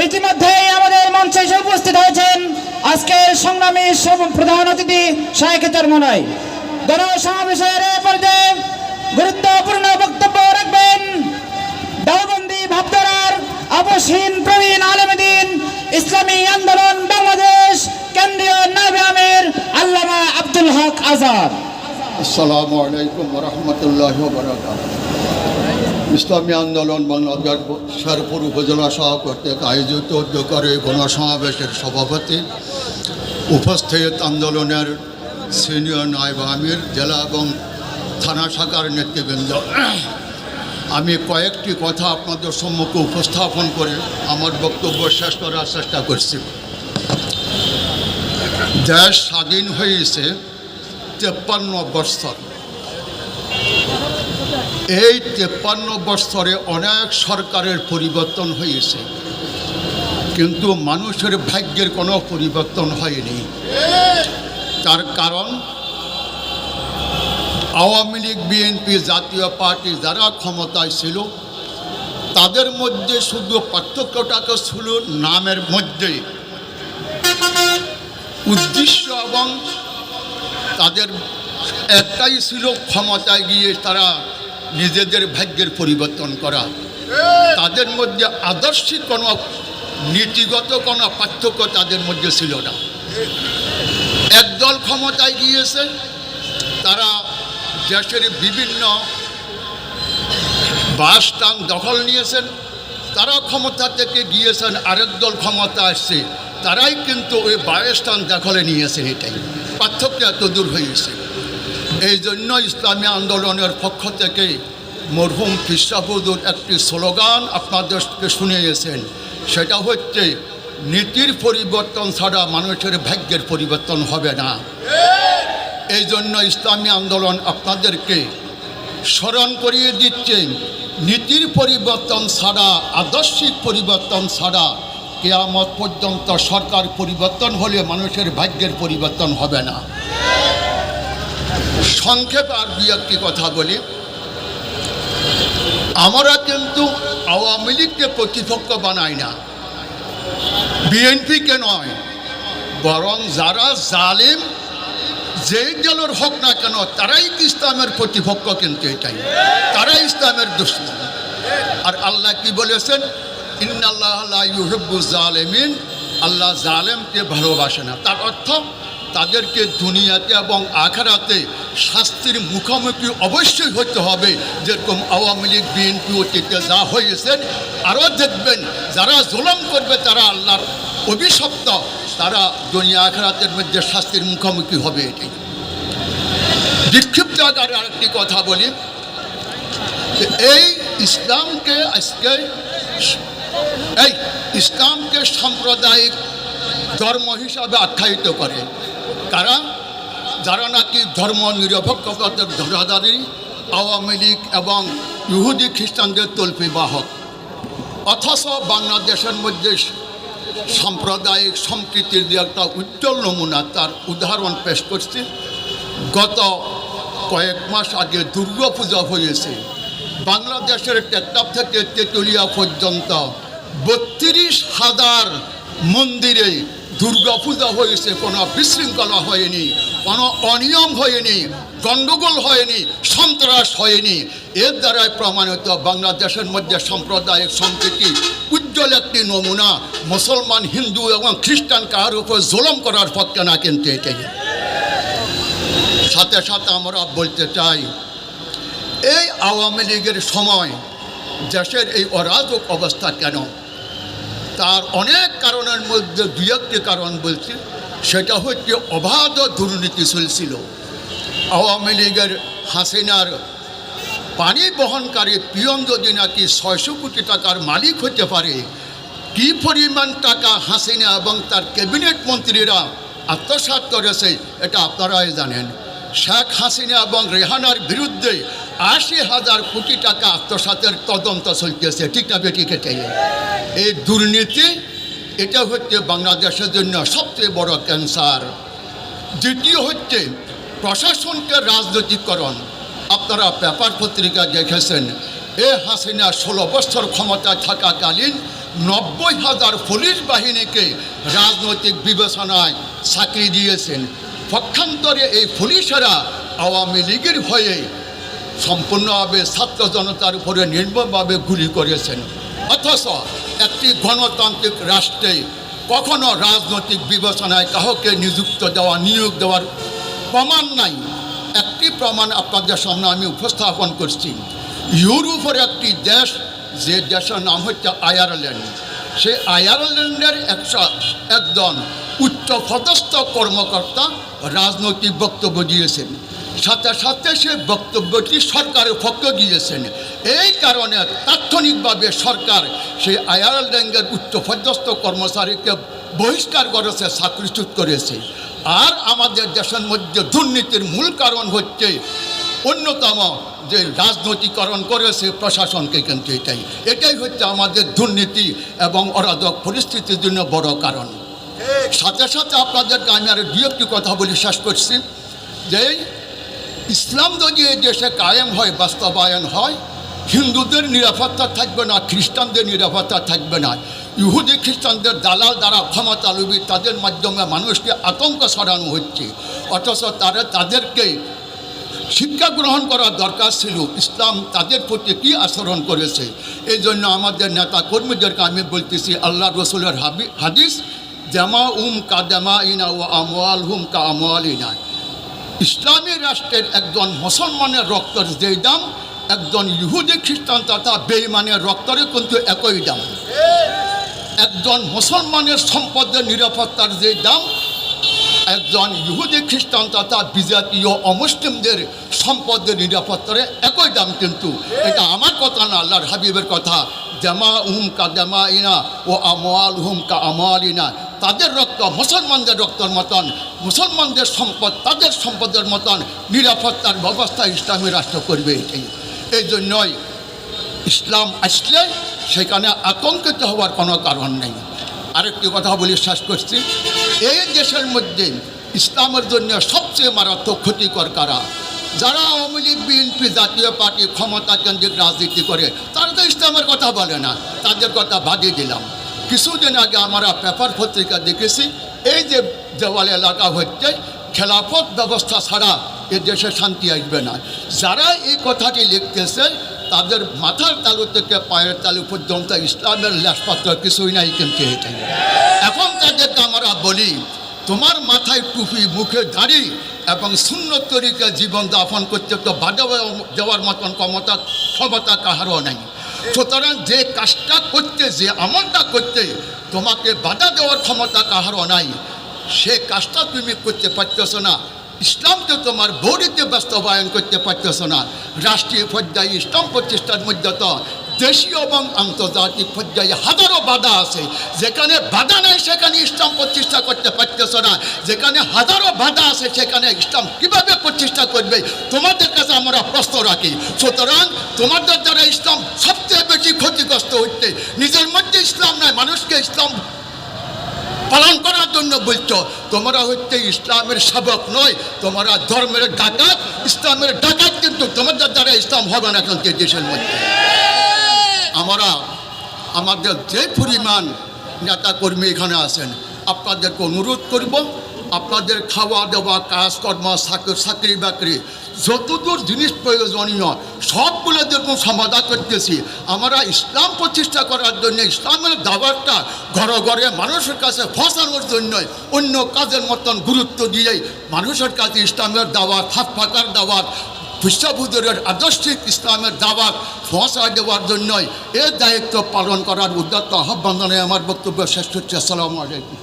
ইতিমধ্যেই আমাদের মঞ্চে এসে উপস্থিত হয়েছেন আজকের সংগ্রামী প্রধান অতিথি শাহেখ চরমনাই। গণসমাবেশের এ পর্যায়ে গুরুত্বপূর্ণ বক্তব্য রাখবেন দাওবন্দি ভাবধারার আপসহীন প্রবীণ আলমদিন ইসলামী আন্দোলন বাংলাদেশ কেন্দ্রীয় নায়বে আমির আল্লামা আব্দুল হক আজাদ। আসসালামু আলাইকুম রহমতুল্লাহ ইসলামী আন্দোলন বাংলাদেশ শেরপুর উপজেলা কর্তৃক আয়োজিত উদ্যোগের গণসমাবেশের সভাপতি উপস্থিত আন্দোলনের সিনিয়র নায়ব আমির, জেলা এবং থানা শাখার নেতৃবৃন্দ। আমি কয়েকটি কথা আপনাদের সম্মুখে উপস্থাপন করে আমার বক্তব্য শেষ করার চেষ্টা করছি। দেশ স্বাধীন হয়েছে তেপ্পান্ন বৎসর এই তেপ্পান্ন বৎসরে অনেক সরকারের পরিবর্তন হয়েছে। কিন্তু মানুষের ভাগ্যের কোনো পরিবর্তন হয়নি। তার কারণ, আওয়ামী লীগ, বিএনপি জাতীয় পার্টি যারা ক্ষমতায় ছিল, তাদের মধ্যে শুধু পার্থক্যটাকে ছিল নামের মধ্যে। উদ্দেশ্য এবং তাদের একটাই ছিল ক্ষমতায় গিয়ে তারা নিজেদের ভাগ্যের পরিবর্তন করা। তাদের মধ্যে আদর্শিক কোনো নীতিগত কোনো পার্থক্য তাদের মধ্যে ছিল না। একদল ক্ষমতায় গিয়েছে তারা দেশের বিভিন্ন বাস টান দখল নিয়েছেন তারা ক্ষমতা থেকে গিয়েছেন আরেক দল ক্ষমতা আসছে তারাই কিন্তু ওই বায়স্থান দখলে নিয়েছেন এটাই। পার্থক্য এত দূর হয়েছে এই জন্য ইসলামী আন্দোলনের পক্ষ থেকে মরহুম ফিসাবুদুর একটি স্লোগান আপনাদেরকে শুনিয়েছেন। সেটা হচ্ছে, নীতির পরিবর্তন ছাড়া মানুষের ভাগ্যের পরিবর্তন হবে না। এই জন্য ইসলামী আন্দোলন আপনাদেরকে স্মরণ করিয়ে দিচ্ছেন নীতির পরিবর্তন ছাড়া, আদর্শিক পরিবর্তন ছাড়া কেয়ামত পর্যন্ত সরকার পরিবর্তন হলে মানুষের ভাগ্যের পরিবর্তন হবে না। সংক্ষেপে আর দুই একটি কথা বলি। আমরা কিন্তু আওয়ামী লীগকে প্রতিপক্ষ বানাই না। বিএনপিকে নয়, বরং যারা জালিম, যে দলের হোক না কেন, তারাই ইসলামের প্রতিপক্ষ কিন্তু এটাই। তারাই ইসলামের দুশ্মন। আর আল্লাহ কি বলেছেন? ইন্নাল্লাহ ইউহিব্বু জালেমিন। আল্লাহ জালেমকে ভালোবাসে না। তার অর্থ তাদেরকে দুনিয়াতে এবং আখারাতে শাস্তির মুখোমুখি অবশ্যই হতে হবে। যেরকম আওয়ামী লীগ, বিএনপি অতীতে যা হয়েছেন, আরও দেখবেন যারা জুলম করবে, তারা আল্লাহর অভিশপ্ত, তারা দুনিয়া আখরাতের মধ্যে শাস্তির মুখোমুখি হবে এটি। বিক্ষিপ্ত আকারে আরেকটি কথা বলি। এই ইসলামকে আজকে এই ইসলামকে সাম্প্রদায়িক ধর্ম হিসাবে আখ্যায়িত করে। কারা? যারা নাকি ধর্ম নিরপেক্ষতার ধরাধারী? আওয়ামী লীগ এবং ইহুদি খ্রিস্টানদের তল্পি বাহক। অথচ বাংলাদেশের মধ্যে সাম্প্রদায়িক সম্প্রীতির যে একটা উজ্জ্বল নমুনা, তার উদাহরণ পেশ করছে। গত কয়েক মাস আগে দুর্গাপূজা হয়েছে। বাংলাদেশের টেকটাপ থেকে তেতুলিয়া পর্যন্ত বত্রিশ হাজার মন্দিরে দুর্গাপূজা হয়েছে, কোনো বিশৃঙ্খলা হয়নি। কোনো অনিয়ম হয়নি গণ্ডগোল হয়নি, সন্ত্রাস হয়নি। এর দ্বারাই প্রমাণিত বাংলাদেশের মধ্যে সাম্প্রদায়িক সম্প্রীতি, উজ্জ্বল একটি নমুনা, মুসলমান, হিন্দু এবং খ্রিস্টান কার উপর জুলম করার পক্ষে না কিন্তু এটাই। সাথে সাথে আমরা বলতে চাই, এই আওয়ামী লীগের সময় দেশের এই অরাজক অবস্থা কেন? তার অনেক কারণের মধ্যে দুই একটি কারণ বলছি। সেটা হচ্ছে অবাধ দুর্নীতি চলছিল। আওয়ামী লীগের হাসিনার পানি বহনকারী পিয়ন যদি নাকি ছয়শো কোটি টাকার মালিক হতে পারে, কি পরিমাণ টাকা হাসিনা এবং তার ক্যাবিনেট মন্ত্রীরা আত্মসাৎ করেছে, এটা আপনারাই জানেন। শেখ হাসিনা এবং রেহানার বিরুদ্ধে আশি হাজার কোটি টাকা আত্মসাতের তদন্ত চলতেছে, ঠিক না কেটে এই দুর্নীতি এটা হচ্ছে বাংলাদেশের জন্য সবচেয়ে বড় ক্যান্সার। দ্বিতীয় হচ্ছে প্রশাসনকে রাজনৈতিকরণ। আপনারা পেপার পত্রিকা দেখেছেন, এ হাসিনা ষোলো বছর ক্ষমতায় থাকাকালীন নব্বই হাজার পুলিশ বাহিনীকে রাজনৈতিক বিবেচনায় চাকরি দিয়েছেন। পক্ষান্তরে এই পুলিশেরা আওয়ামী লীগের ভয়ে সম্পূর্ণভাবে ছাত্র জনতার উপরে নির্মমভাবে গুলি করেছেন। অথচ একটি গণতান্ত্রিক রাষ্ট্রে কখনো রাজনৈতিক বিবেচনায় কাউকে নিযুক্ত দেওয়া, নিয়োগ দেওয়ার প্রমাণ নাই। একটি প্রমাণ আপনাদের সামনে আমি উপস্থাপন করছি। ইউরোপের একটি দেশ, যে দেশের নাম হচ্ছে আয়ারল্যান্ড সে আয়ারল্যান্ডের একটা একজন উচ্চ পদস্থ কর্মকর্তা রাজনৈতিক বক্তব্য দিয়েছেন। সাথে সাথে সে বক্তব্যটি সরকারের পক্ষ দিয়েছেন এই কারণে তাৎক্ষণিকভাবে সরকার সেই আয়ারল্যান্ডের উচ্চ পদস্থ কর্মচারীকে বহিষ্কার করেছে চাকরিচ্যুত করেছে। আর আমাদের দেশের মধ্যে দুর্নীতির মূল কারণ হচ্ছে অন্যতম যে রাজনৈতিকরণ করেছে প্রশাসনকে কিন্তু এটাই। এটাই হচ্ছে আমাদের দুর্নীতি এবং অরাজক পরিস্থিতির জন্য বড় কারণ। সাথে সাথে আপনাদেরকে আমি আরও দু একটি কথা বলি শেষ করছি। যে ইসলাম যদি এই দেশে কায়েম হয়, বাস্তবায়ন হয় হিন্দুদের নিরাপত্তা থাকবে না, খ্রিস্টানদের নিরাপত্তা থাকবে না। ইহুদি, খ্রিস্টানদের দালাল দ্বারা ক্ষমতা লুবি, তাদের মাধ্যমে মানুষকে আতঙ্ক ছড়ানো হচ্ছে। অথচ তারা তাদেরকে শিক্ষা গ্রহণ করা দরকার ছিল। ইসলাম তাদের প্রতি কী আচরণ করেছে? এই জন্য আমাদের নেতা কর্মীদেরকে আমি বলতেছি, আল্লাহ রসুলের হাবি হাদিস, জামা উম কা জামা ইনা ও আমওয়াল হুম কা আমওয়াল ইনা। ইসলামী রাষ্ট্রের একজন মুসলমানের রক্তের যে দাম একজন ইহুদি খ্রিস্টান তথা বেইমানের রক্তেরও কিন্তু একই দাম। একজন মুসলমানের সম্পদের নিরাপত্তার যে দাম, একজন ইহুদি খ্রিস্টান তথা বিজাতীয় অমুসলিমদের সম্পদের নিরাপত্তার একই দাম কিন্তু। এটা আমার কথা না, আল্লাহর হাবিবের কথা। জামা উম কা জামা ইনা ও আমল হুম কা আমল ইনা তাদের রক্ত মুসলমানদের রক্তর মতন, মুসলমানদের সম্পদ তাদের সম্পদের মতন নিরাপত্তার ব্যবস্থা ইসলামী রাষ্ট্র করবে। এটাই এই জন্যই ইসলাম আসলে সেখানে আতঙ্কিত হওয়ার কোনো কারণ নেই। আরেকটি কথা বলি শেষ করছি। এই দেশের মধ্যে ইসলামের জন্য সবচেয়ে মারাত্মক ক্ষতিকর কারা? যারা আওয়ামী লীগ, বিএনপি জাতীয় পার্টি, ক্ষমতা কেন্দ্রিক রাজনীতি করে, তারা তো ইসলামের কথা বলে না। তাদের কথা বাদিয়ে দিলাম। কিছুদিন আগে আমরা পেপার পত্রিকা দেখেছি, এই যে দেওয়াল এলাকা হচ্ছে, খেলাফত ব্যবস্থা ছাড়া এ দেশে শান্তি আসবে না। যারা এই কথাটি লিখতেছে, তাদের মাথার তালু থেকে পায়ের তালু পর্যন্ত ইসলামের লেশপত্র কিছুই নাই কিন্তু এটাই এখন তাদেরকে আমরা বলি, তোমার মাথায় টুপি, মুখে দাড়ি এবং শূন্য তরিকে জীবন যাপন করতে তো বাধা দেওয়ার মতন ক্ষমতা ক্ষমতা কাহারও নাই। সুতরাং যে কাজটা করতে, যে আমলটা করতে তোমাকে বাধা দেওয়ার ক্ষমতা কাহারও নাই। সে কাজটা তুমি করতে পারতেছ না। ইসলামকে তোমার বৌরিতে বাস্তবায়ন করতে পারতেছ না। রাষ্ট্রীয় পর্যায়ে ইসলাম প্রতিষ্ঠার মধ্যে তো দেশীয় এবং আন্তর্জাতিক পর্যায়ে হাজারো বাধা আছে। যেখানে বাধা নেই, সেখানে ইসলাম প্রতিষ্ঠা করতে পারতেছ না। যেখানে হাজারো বাধা আছে, সেখানে ইসলাম কীভাবে প্রতিষ্ঠা করবে? তোমাদের কাছে আমরা প্রশ্ন রাখি। সুতরাং তোমাদের দ্বারা ইসলাম সবচেয়ে বেশি ক্ষতিগ্রস্ত হচ্ছে। নিজের মধ্যে ইসলাম নয় মানুষকে ইসলাম পালন করার জন্য বলছো তোমরা হচ্ছে ইসলামের সেবক নয়, তোমরা ধর্মের ডাকাত, ইসলামের ডাকাত কিন্তু তোমাদের দ্বারা ইসলাম হবে না কিন্তু দেশের মধ্যে। আমরা, আমাদের যে পরিমাণ নেতাকর্মী এখানে আছেন, আপনাদেরকে অনুরোধ করব, আপনাদের খাওয়া দাওয়া কাজকর্ম চাকরি বাকরি যতদূর জিনিস প্রয়োজনীয় সবগুলো যেরকম সমাধান করতেছি। আমরা ইসলাম প্রতিষ্ঠা করার জন্য, ইসলামের দাবারটা ঘরে ঘরে মানুষের কাছে ফসানোর জন্য অন্য কাজের মতন গুরুত্ব দিয়েই মানুষের কাছে ইসলামের দাওয়াত, হাত ফাঁকার দাওয়াত বিশ্ববুদ্ধের আদর্শিক ইসলামের দাওয়াত পৌঁছা দেওয়ার জন্যই এর দায়িত্ব পালন করার উদ্যত আহ্বান জানাই আমার বক্তব্য শেষ হচ্ছে আসসালামু আলাইকুম।